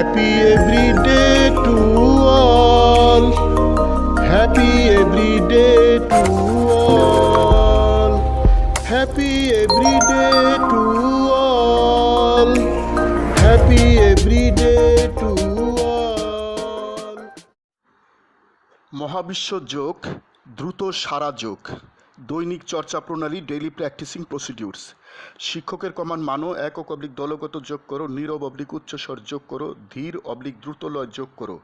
Happy every day to all. Happy every day to all. Happy every day to all. Happy every day to all. মহাবিশ্ব যোগ দ্রুত সারা যোগ দৈনিক চর্চা প্রণালী ডেইলি প্র্যাকটিসিং প্রসিডিউরস শিক্ষকের কমান মানো একক অবলিক দলগত যোগ করো, নীরব অবলিক উচ্চস্বর যোগ করো, ধীর অবলিক দ্রুতলয় যোগ করো।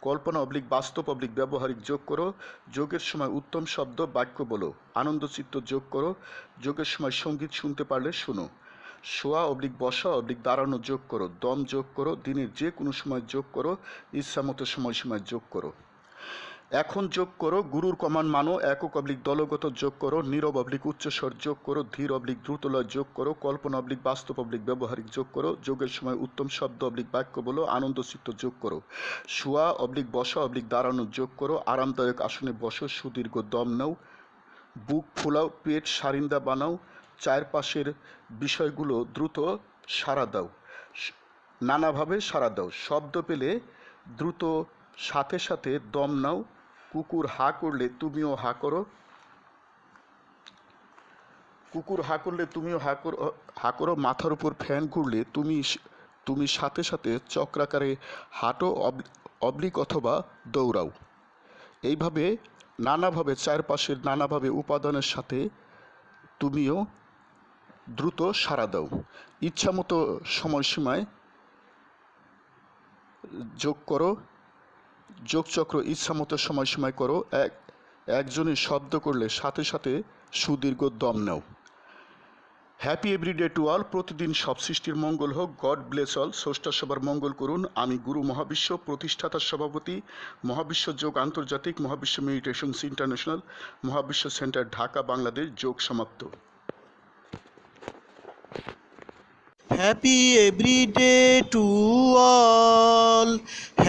কল্পনা অবলিক, বাস্তব অবলিক ব্যবহারিক যোগ করো, যোগের সময় উত্তম শব্দ, বাক্য বলো আনন্দচিত্ত যোগ করো, যোগের সময় সংগীত শুনতে পারলে শোনো। শোয়া অবলিক, বসা অবলিক, দাঁড়ানো যোগ করো, দম যোগ করো, দিনের যে কোনো সময় যোগ করো, ইচ্ছামতো সময় সময় যোগ করো। এখন যোগ করো, গুরুর কমান মানো, একক অবলিক দলগত যোগ করো, নীরব অবলিক উচ্চস্বর যোগ করো, ধীর অবলিক দ্রুতলয় যোগ করো, কল্পনা অবলিক বাস্তব অবলিক ব্যবহারিক যোগ করো, যোগের সময় উত্তম শব্দ অবলিক বাক্য বলো আনন্দচিত্ত যোগ করো। শোয়া অবলিক বসা অবলিক দাঁড়ানো যোগ করো, আরামদায়ক আসনে বসো, সুদীর্ঘ দম নাও, বুক ফোলাও, পেট সারিন্দা বানাও, চারপাশের বিষয়গুলো দ্রুত সাড়া দাও, নানাভাবে সাড়া দাও, শব্দ পেলে দ্রুত সাথে সাথে দম নাও কুকুর হা করলে তুমিও হা করো। কুকুর হা করলে তুমিও হা করো হা করো। মাথার উপর ফ্যান ঘুরলে তুমি তুমি সাথে সাথে চক্রাকারে হাঁটো অব- অবলিক অথবা দৌড়াও। এইভাবে নানাভাবে চারপাশের নানাভাবে উপাদানের সাথে তুমিও দ্রুত সাড়া দাও। ইচ্ছামতো সময়সীমায় যোগ করো। যোগচক্র ইচ্ছামতো সময়সীমায় করো। এক, একজনের শব্দ করলে সাথে সাথে সুদীর্ঘ দম নাও। হ্যাপি এভরিডে টু অল প্রতিদিন সব সৃষ্টির মঙ্গল হোক। গড ব্লেস অল স্রষ্টা সবার মঙ্গল করুন। আমি গুরু মহাবিশ্ব প্রতিষ্ঠাতার সভাপতি, মহাবিশ্ব যোগ আন্তর্জাতিক, Mahabishwa meditations international, Mahabishwa centre Dhaka, Bangladesh. যোগ সমাপ্ত। Happy every to to